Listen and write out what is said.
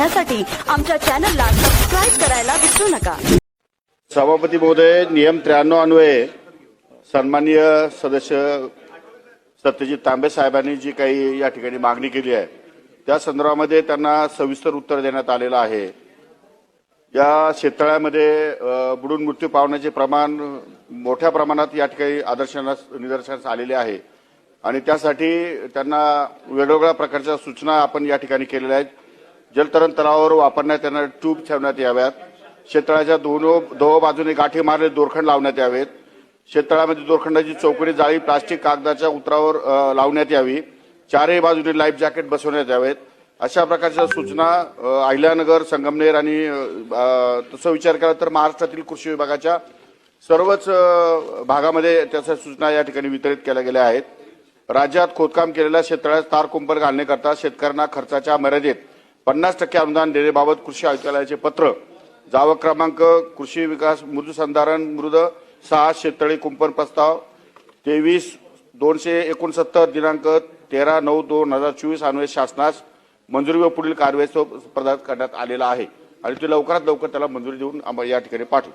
पाहण्यासाठी आमच्या चॅनलला सबस्क्राईब करायला विसरू नका. सभापती महोदय नियम त्र्याण्णव अन्वये सन्माननीय सदस्य सत्यजित तांबे साहेबांनी जी काही या ठिकाणी मागणी केली आहे त्या संदर्भामध्ये त्यांना सविस्तर उत्तर देण्यात आलेलं आहे. या शेततळ्यामध्ये बुडून मृत्यू पावण्याचे प्रमाण मोठ्या प्रमाणात या ठिकाणी आदर्शनास निदर्शनास आलेले आहे. आणि त्यासाठी त्यांना वेगवेगळ्या प्रकारच्या सूचना आपण या ठिकाणी केलेल्या आहेत. जलतरण तलावावर वापरण्यात येणाऱ्या ट्यूब ठेवण्यात याव्यात. शेतळाच्या दोन दोह बाजूने गाठी मारले दोरखंड लावण्यात यावेत. शेतळामध्ये दोरखंडाची चौकडी जाळी प्लास्टिक कागदाच्या उतरावर लावण्यात यावी. चारही बाजूने लाईफ जॅकेट बसवण्यात यावेत. अशा प्रकारच्या सूचना अहिल्यानगर संगमनेर आणि तसं विचार केला तर महाराष्ट्रातील कृषी विभागाच्या सर्वच भागामध्ये त्याच्या सूचना या ठिकाणी वितरित केल्या गेल्या आहेत. राज्यात खोदकाम केलेल्या शेततळ्यात तार कुंपर घालण्याकरता शेतकऱ्यांना खर्चाच्या मर्यादेत पन्नास टक्के अनुदान देण्याबाबत कृषी आयुक्तालयाचे पत्र. जावा क्रमांक कृषी विकास मृदुसंधारण मृद सहा शेततळे कुंपण प्रस्ताव तेवीस दोनशे एकोणसत्तर दिनांक तेरा नऊ दोन हजार चोवीस अन्वय शासनास मंजुरी व पुढील कारवाई प्रदान करण्यात आलेला आहे. आणि ते लवकरात लवकर त्याला मंजुरी देऊन आम्हाला या ठिकाणी पाठवू.